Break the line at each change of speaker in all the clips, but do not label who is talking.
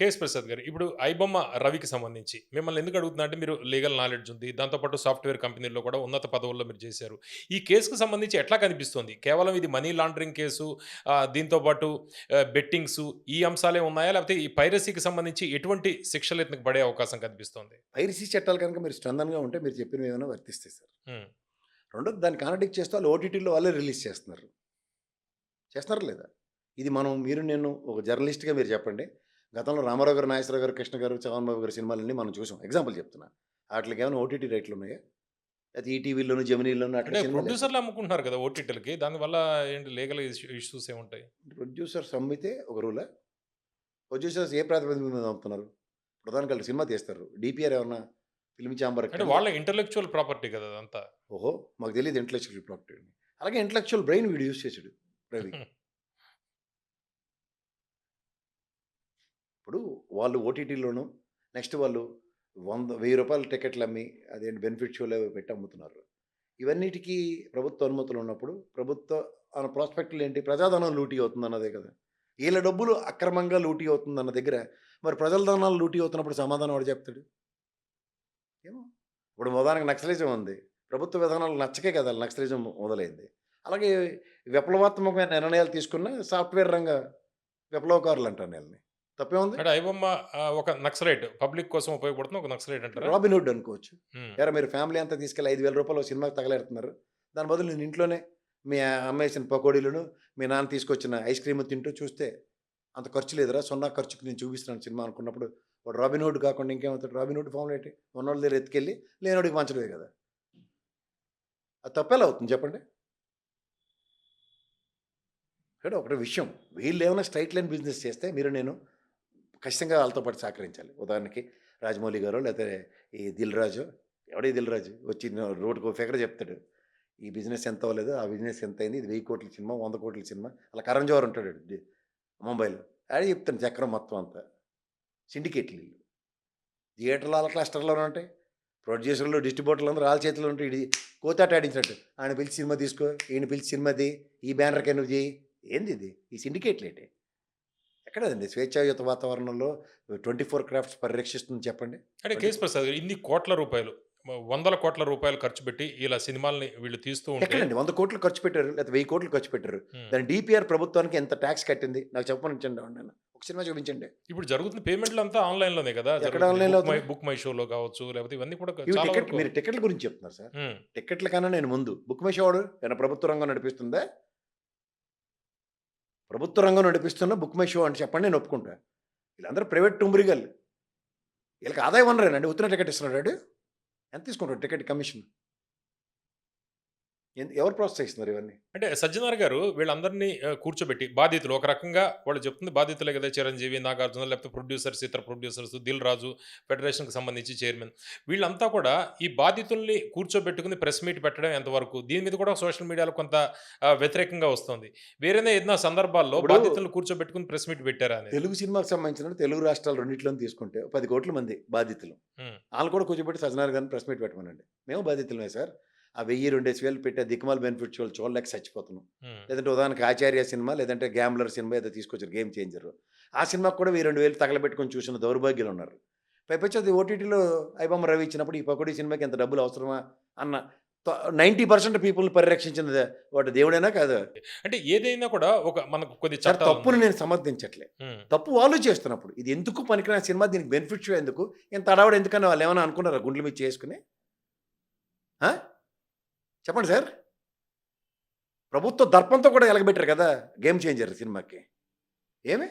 KS Prasad గారు ఇప్పుడు ఐబొమ్మ రవికి సంబంధించి మిమ్మల్ని ఎందుకు అడుగుతున్నా అంటే మీరు లీగల్ నాలెడ్జ్ ఉంది దాంతోపాటు సాఫ్ట్వేర్ కంపెనీల్లో కూడా ఉన్నత పదవుల్లో మీరు చేశారు. ఈ కేసుకు సంబంధించి ఎట్లా కనిపిస్తుంది? కేవలం ఇది మనీ లాండరింగ్ కేసు దీంతోపాటు బెట్టింగ్స్ ఈ అంశాలే ఉన్నాయా? లేకపోతే ఈ పైరసీకి సంబంధించి ఎటువంటి శిక్షలు ఇతనికి పడే అవకాశం కనిపిస్తుంది?
పైరసీ చట్టాలు కనుక మీరు స్ట్రందన్గా ఉంటే మీరు చెప్పినవి ఏమైనా వర్తిస్తాయి సార్. రెండోది దాన్ని కాంట్రడిక్ట్ చేస్తూ వాళ్ళు ఓటీటీలో వాళ్ళే రిలీజ్ చేస్తున్నారు. చేస్తున్నారు లేదా? ఇది మనం మీరు నేను ఒక జర్నలిస్ట్గా మీరు చెప్పండి. గతంలో రామారావు గారు నాగేశ్వరరావు గారు కృష్ణ గారు చవన్ బాబు గారి సినిమాలన్నీ మనం చూసాం. ఎగ్జాంపుల్ చెప్తున్నా. వాటికి ఏమైనా ఓటీటీ రైట్లు ఉన్నాయా? అది ఈటీవీలోను జమినీలోను అట్లా
ప్రొడ్యూసర్లు అమ్ముకుంటున్నారు కదా ఓటీటీలకి దానివల్ల ఏంటి లీగల్ ఇష్యూస్ ఏముంటాయి?
ప్రొడ్యూసర్స్ అమ్మితే ఒక రూలా? ప్రొడ్యూసర్స్ ఏ ప్రాతిపదిక మీద అమ్ముతున్నారు ప్రధాన కలిసి సినిమా తీస్తారు. డిపిఆర్ ఏమన్నా ఫిల్మ్ ఛాంబర్
అంటే వాళ్ళ ఇంటలెక్చువల్ ప్రాపర్టీ కదా అదంతా.
ఓహో మాకు తెలియదు ఇంటలెక్చువల్ ప్రాపర్టీ అలాగే ఇంటలెక్చువల్ బ్రెయిన్ వీడు యూస్ చేసాడు రవి ఇప్పుడు వాళ్ళు ఓటీటీలోను నెక్స్ట్ వాళ్ళు వంద వెయ్యి రూపాయల టికెట్లు అమ్మి అదేంటి బెనిఫిట్ షోలే పెట్టి అమ్ముతున్నారు ఇవన్నిటికీ ప్రభుత్వ అనుమతులు ఉన్నప్పుడు ప్రభుత్వ ప్రాస్పెక్టులు ఏంటి? ప్రజాధనం లూటీ అవుతుంది అన్నదే కదా. వీళ్ళ డబ్బులు అక్రమంగా లూటీ అవుతుంది అన్న దగ్గర మరి ప్రజల ధనాలు లూటీ అవుతున్నప్పుడు సమాధానం వాడు చెప్తాడు? ఏమో. ఇప్పుడు ఉదాహరణకు నక్సలిజం ఉంది. ప్రభుత్వ విధానాలు నచ్చకే కదా నక్సలిజం మొదలైంది. అలాగే విప్లవాత్మకమైన నిర్ణయాలు తీసుకున్న సాఫ్ట్వేర్ రంగ విప్లవకారులు అంటారు వీళ్ళని. తప్పే ఉంది
అంటే ఐబొమ్మ ఒక నక్సలైట్ పబ్లిక్ కోసం ఉపయోగపడుతుంది ఒక నక్సలైట్ అంటారా?
రాబిన్ హుడ్ అనుకోవచ్చు. ఎరా మీరు ఫ్యామిలీ అంతా తీసుకెళ్ళి ఐదు వేల రూపాయలు సినిమాకి తగలేడుతున్నారు. దాని బదులు నేను ఇంట్లోనే మీ అమ్మేసిన పకోడీలను మీ నాన్న తీసుకొచ్చిన ఐస్ క్రీమ్ తింటూ చూస్తే అంత ఖర్చు లేదురా సున్నా ఖర్చుకి నేను చూపిస్తున్నాను సినిమా అనుకున్నప్పుడు. వాడు రాబిన్ హుడ్ కాకుండా ఇంకేమవుతాడు? రాబిన్ హుడ్ ఫామ్లో ఏంటి? ఉన్నోళ్ళ దగ్గర ఎత్తుకెళ్ళి లేనోడికి పంచడమే కదా. అది తప్పేలా అవుతుంది చెప్పండి? ఇక్కడ ఒకటి విషయం. వీళ్ళు ఏమైనా స్ట్రైట్ లైన్ బిజినెస్ చేస్తే మీరు నేను ఖచ్చితంగా వాళ్ళతో పాటు సహకరించాలి. ఉదాహరణకి రాజమౌళి గారు లేకపోతే ఈ దిల్ రాజు ఎవడే దిల్ రాజు? వచ్చి రోడ్డుకు ఫిగర్ చెప్తాడు. ఈ బిజినెస్ ఎంత అవ్వలేదు ఆ బిజినెస్ ఎంత అయింది ఇది వెయ్యి కోట్ల సినిమా వంద కోట్ల సినిమా అలా కరణ్ జోహర్ ఉంటాడు ముంబైలో. ఆడే చెప్తాను చక్రం మొత్తం అంతా. సిండికేట్లు వీళ్ళు. థియేటర్లు వాళ్ళ క్లస్టర్లోనే ఉంటాయి. ప్రొడ్యూసర్లు డిస్ట్రిబ్యూటర్లు అందరూ వాళ్ళ చేతిలో ఉంటాయి ఇది కోతాట ఆడించినట్టు. ఆయన పిలిచి సినిమా తీసుకో ఈయన పిలిచి సినిమాది ఈ బ్యానర్కి నువ్వు చేయి? ఏంది ఇది? ఈ సిండికేట్లు ఏంటి ఎక్కడదండి? స్వేచ్ఛాయుత వాతావరణంలో ట్వంటీ ఫోర్ క్రాఫ్ట్స్ పరిరక్షిస్తుంది చెప్పండి?
అంటే కేఎస్ ప్రసాద్ ఇన్ని కోట్ల రూపాయలు వందల కోట్ల రూపాయలు ఖర్చు పెట్టి ఇలా సినిమాల్ని వీళ్ళు తీస్తూ ఉంటే
ఎక్కడండి? వంద కోట్లు ఖర్చు పెట్టారు లేదా వెయ్యి కోట్లు ఖర్చు పెట్టారు. దాని డిపిఆర్ ప్రభుత్వానికి ఎంత ట్యాక్స్ కట్టింది? నాకు చెప్పనిచ్చండి నేను ఒక సినిమా చూపించండి.
ఇప్పుడు జరుగుతున్న పేమెంట్లు అంతా ఆన్లైన్లోనే కదా?
ఎక్కడ
జరుగుతుంది.
online లో
బుక్ మై- షోలో కావచ్చు లేకపోతే ఇవన్నీ కూడా
టికెట్ మీరు టికెట్ల గురించి చెప్తున్నారు సార్. టికెట్ల కన్నా నేను ముందు. బుక్ మై షోడు ఏమైనా ప్రభుత్వ రంగం నడిపిస్తుందా? ప్రభుత్వ రంగం నడిపిస్తున్న బుక్ మై షో అని చెప్పండి నేను ఒప్పుకుంటా. వీళ్ళందరూ ప్రైవేట్ టుంబరిగల్ వీళ్ళకి ఆదాయం వనరేనండి ఉత్తర టికెట్ ఇస్తున్నాడు ఎంత తీసుకుంటాడు టికెట్ కమిషన్? ఎవరు ప్రోత్సహిస్తున్నారు ఇవన్నీ?
అంటే సజ్జనార్ గారు వీళ్ళందరినీ కూర్చోబెట్టి బాధితులు ఒక రకంగా వాళ్ళు చెప్తుంది బాధితులే కదా చిరంజీవి నాగార్జున లేకపోతే ప్రొడ్యూసర్స్ ఇతర ప్రొడ్యూసర్స్ దిల్ రాజు ఫెడరేషన్కి సంబంధించి చైర్మన్. వీళ్ళంతా కూడా ఈ బాధితుల్ని కూర్చోబెట్టుకుని ప్రెస్ మీట్ పెట్టడం ఎంతవరకు? దీని మీద కూడా సోషల్ మీడియాలో కొంత వ్యతిరేకంగా వస్తుంది. వేరేనే ఏదైనా సందర్భాల్లో బాధితులను కూర్చోబెట్టుకుని ప్రెస్ మీట్ పెట్టారా
తెలుగు సినిమాకి సంబంధించిన తెలుగు రాష్ట్రాలు రెండిట్లో తీసుకుంటే పది కోట్ల మంది బాధితులు. వాళ్ళు కూడా కూర్చోబెట్టి సజ్జనార్ గారిని ప్రెస్ మీట్ పెట్టమనండి. మేము బాధితులమే సార్. ఆ వెయ్యి రెండేసి వేలు పెట్టి దిక్కుమాల బెనిఫిట్స్ వాళ్ళు చూడలేక చచ్చిపోతున్నాం. లేదంటే ఉదాహరణకి ఆచార్య సినిమా లేదంటే గ్యాంబ్లర్ సినిమా ఏదో తీసుకొచ్చారు గేమ్ చేంజర్. ఆ సినిమాకి కూడా వెయ్యి రెండు వేలు తగలబెట్టుకొని చూసిన దౌర్భాగ్యులు ఉన్నారు. పైపచ్చి అది ఓటీటీలో ఐబొమ్మ రవి ఇచ్చినప్పుడు ఈ పకోడీ సినిమాకి ఎంత డబ్బులు అవసరమా అన్న నైంటీ పర్సెంట్ పీపుల్ని పరిరక్షించింది వాటి దేవుడైనా కాదు?
అంటే ఏదైనా కూడా ఒక మనకు చట్టాలు
తప్పును నేను సమర్థించట్లే. తప్పు వాళ్ళు చేస్తున్నప్పుడు ఇది ఎందుకు పనికిరాని సినిమా దీనికి బెనిఫిట్ షో ఎందుకు? ఇంత అడవాడు ఎందుకని వాళ్ళు ఏమైనా అనుకున్నారా గుండెల మీద చేసుకుని? ఆ? చెప్పండి సార్. ప్రభుత్వ దర్పంతో కూడా ఎలగబెట్టారు కదా గేమ్ చేంజర్ సినిమాకి. ఏమి?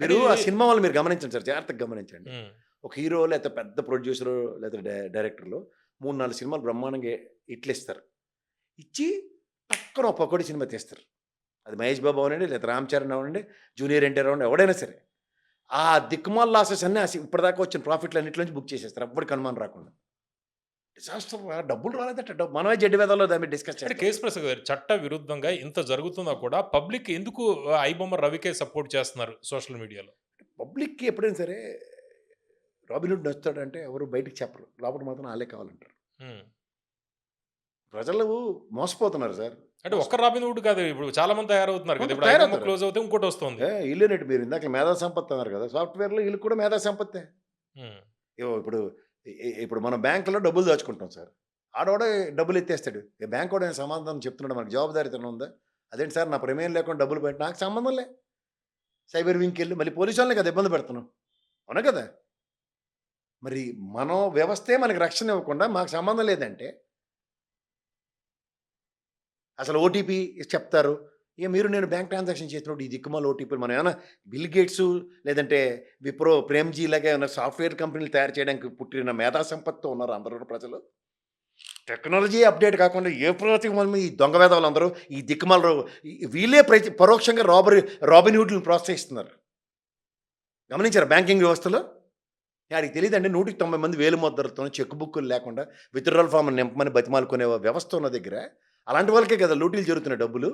మీరు ఆ సినిమా వాళ్ళు మీరు గమనించండి సార్ జాగ్రత్తగా గమనించండి. ఒక హీరో లేకపోతే పెద్ద ప్రొడ్యూసర్ లేకపోతే డైరెక్టర్లు మూడు నాలుగు సినిమాలు బ్రహ్మాండంగా ఇట్లు ఇస్తారు ఇచ్చి పక్కన ఒక పకోడి సినిమా తీస్తారు. అది మహేష్ బాబు అవనండి లేదా రామ్ చరణ్ అవనండి జూనియర్ ఎన్టీఆర్ అవ్వండి ఎవడైనా సరే. ఆ దిక్కుమాల లాసెస్ అన్నీ ఇప్పటిదాకా వచ్చిన ప్రాఫిట్లు అన్నింటి నుంచి బుక్ చేసేస్తారు. ఎవ్వరికి అనుమానం రాకుండా. డిజాస్టర్ రా, డబ్బులు రాలేదట మనమే జడ్డి వేదాల్లో దాన్ని డిస్కస్ చేస్తాం.
కేసు ప్రసాద్ గారు చట్ట విరుద్ధంగా ఇంత జరుగుతున్నా కూడా పబ్లిక్ ఎందుకు ఐబొమ్మ రవికే సపోర్ట్ చేస్తున్నారు సోషల్ మీడియాలో
పబ్లిక్కి ఎప్పుడైనా సరే రాబిన్హుడ్ నచ్చుతాడంటే ఎవరు బయటికి చెప్పరు. లోపల మాత్రం వాళ్ళే కావాలంటారు. ప్రజలు మోసపోతున్నారు సార్.
అంటే ఒక్క రాబిన్ వుడ్ కాదు ఇప్పుడు చాలా మంది తయారవుతున్నారు కదా ఇప్పుడు క్లోజ్ అవుతే ఇంకోటి వస్తుంది.
ఏ, ఇల్లునేటి మీరు ఇందాక మేధా సంపత్తి అన్నారు కదా సాఫ్ట్వేర్లో వీళ్ళు కూడా మేధా సంపత్తే. ఇప్పుడు ఇప్పుడు మనం బ్యాంకులో డబ్బులు దాచుకుంటాం సార్. ఆడవాడే డబ్బులు ఎత్తేస్తాడు. ఈ బ్యాంక్ కూడా సమాధానం చెప్తున్నాడు? మనకు జవాబుదారితనం ఉందా? అదేంటి సార్? నా ప్రమేయం లేకుండా డబ్బులు పెట్టి నాకు సంబంధం లే. సైబర్ వింగ్కి వెళ్ళి మళ్ళీ పోలీసు వాళ్ళని కదా ఇబ్బంది పెడుతున్నాం. అవునా కదా? మరి మనం వ్యవస్థే మనకి రక్షణ ఇవ్వకుండా మాకు సంబంధం లేదంటే అసలు ఓటీపీ చెప్తారు. ఇక మీరు నేను బ్యాంక్ ట్రాన్సాక్షన్ చేసినప్పుడు ఈ దిక్కుమాల ఓటీపీలు మనం ఏమైనా బిల్ గేట్స్ లేదంటే విప్రో ప్రేమ్జీ లాగా ఏమైనా సాఫ్ట్వేర్ కంపెనీలు తయారు చేయడానికి పుట్టిన మేధా సంపత్తితో ఉన్నారు అందరూ ప్రజలు. టెక్నాలజీ అప్డేట్ కాకుండా ఏ ప్రతి మనం ఈ దొంగ వేదాలు అందరూ ఈ దిక్కుమాల వీళ్ళే ప్రతి పరోక్షంగా రాబరీ రాబిన్ ప్రోత్సహిస్తున్నారు. గమనించారు బ్యాంకింగ్ వ్యవస్థలో? వాడికి తెలియదండి నూటికి తొంభై మంది వేలు ముద్రలతో చెక్ బుక్కులు లేకుండా విత్డ్రాల్ ఫామ్ నింపమని బతిమాలుకునే వ్యవస్థ ఉన్న దగ్గర. అలాంటి వాళ్ళకే కదా లూటీలు జరుగుతున్నాయి డబ్బులు.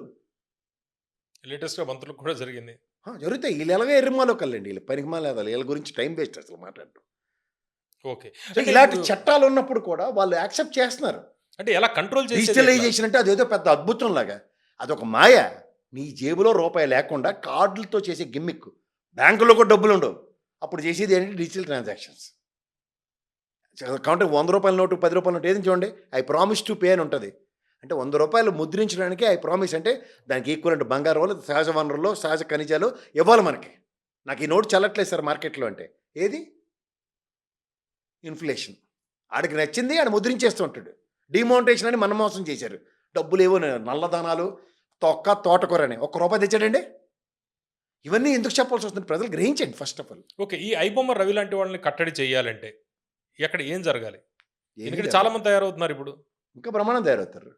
లేటెస్ట్గా మంత్రులకు కూడా జరిగింది.
జరుగుతాయి. వీళ్ళు ఎలాగో ఎర్రమాలో కల్లండి. వీళ్ళు పనికిమాలేదాలి వీళ్ళ గురించి టైం వేస్ట్ అసలు మాట్లాడటం
ఓకే.
ఇలాంటి చట్టాలు ఉన్నప్పుడు కూడా వాళ్ళు యాక్సెప్ట్ చేస్తున్నారు.
అంటే ఎలా కంట్రోల్
డిజిటలైజేషన్ అంటే అదేదో పెద్ద అద్భుతం లాగా అదొక మాయ. నీ జేబులో రూపాయి లేకుండా కార్డులతో చేసే గిమ్మిక్. బ్యాంకులో కూడా డబ్బులు ఉండవు. అప్పుడు చేసేది ఏంటంటే డిజిటల్ ట్రాన్సాక్షన్స్. కాబట్టి వంద రూపాయల నోటు పది రూపాయల నోటు ఏది చూడండి? ఐ ప్రామిస్ టు పే అని ఉంటుంది. అంటే వంద రూపాయలు ముద్రించడానికి ఐ ప్రామిస్ అంటే దానికి ఈక్వల్ బంగారం వాళ్ళు సహజ వనరులు సహజ ఖనిజాలు ఇవ్వాలి మనకి. నాకు ఈ నోటు చల్లట్లేదు సార్ మార్కెట్లో అంటే. ఏది? ఇన్ఫ్లేషన్. ఆడికి నచ్చింది ఆడ ముద్రించేస్తూ ఉంటాడు. డిమౌంటేషన్ అని మన మోసం చేశారు. డబ్బులు ఏవో నల్లదానాలు తొక్క తోటకూర అని. ఒక్క రూపాయి తెచ్చాడండి? ఇవన్నీ ఎందుకు చెప్పాల్సి వస్తుంది? ప్రజలు గ్రహించండి ఫస్ట్ ఆఫ్ ఆల్
ఓకే ఈ ఐబొమ్మ రవి లాంటి వాళ్ళని కట్టడి చేయాలంటే ఎక్కడ ఏం జరగాలి? ఎందుకంటే చాలా మంది తయారవుతున్నారు ఇప్పుడు.
ఇంకా ప్రమాణం తయారవుతారు.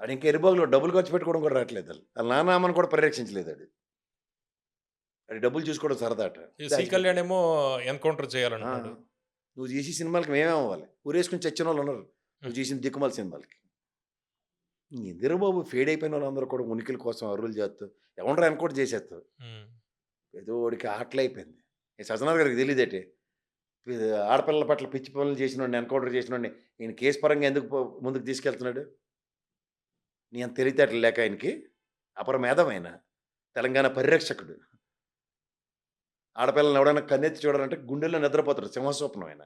ఆడు ఇంకా ఎరుబాగులో డబ్బులు ఖర్చు పెట్టుకోవడం కూడా రావట్లేదు వాళ్ళు నాన్నమ్మని కూడా పరిరక్షించలేదు అది. అది డబ్బులు చూసుకోవడం సరదాట.
కళ్యాణ్ ఏమో ఎన్కౌంటర్
ఆ,
చేయాలంటున్నాడు
నువ్వు చేసి సినిమాలకి మేమే అవ్వాలి. ఊరేసుకుని చచ్చిన వాళ్ళు ఉన్నారు. నువ్వు చేసిన దిక్కుమాల సినిమాలకి. ఇందిరా బాబు? ఫేడ్ అయిపోయిన వాళ్ళందరూ కూడా ఉనికిల కోసం అరువులు చేస్తూ ఎవరు ఎన్కౌంటర్ చేసేస్తావు. ఏదో వాడికి ఆటలు అయిపోయింది. సజ్జనార్ గారికి తెలియదేటి ఆడపిల్లల పట్ల పిచ్చి పనులు చేసిన వాడిని ఎన్కౌంటర్ చేసిన వాడిని ఈయన కేసు పరంగా ఎందుకు ముందుకు తీసుకెళ్తున్నాడు? నీ అంత తెలివితేటలు లేక ఆయనకి. అపర మేధమైన తెలంగాణ పరిరక్షకుడు. ఆడపిల్లల్ని ఎవడైనా కన్నెత్తి చూడాలంటే గుండెల్లో నిద్రపోతాడు సింహస్వప్నం ఆయన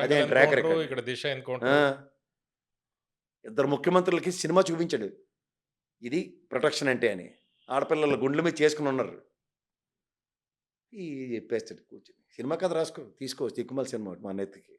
అదే ఇద్దరు ముఖ్యమంత్రులకి సినిమా చూపించాడు. ఇది ప్రొటెక్షన్ అంటే అని. ఆడపిల్లల గుండెల మీద చేసుకుని ఉన్నారు. ఈ చెప్పేస్తాడు కూర్చొని. సినిమా కథ రాసుకో తీసుకోవచ్చు తిక్కుమల సినిమా మా నెత్తికి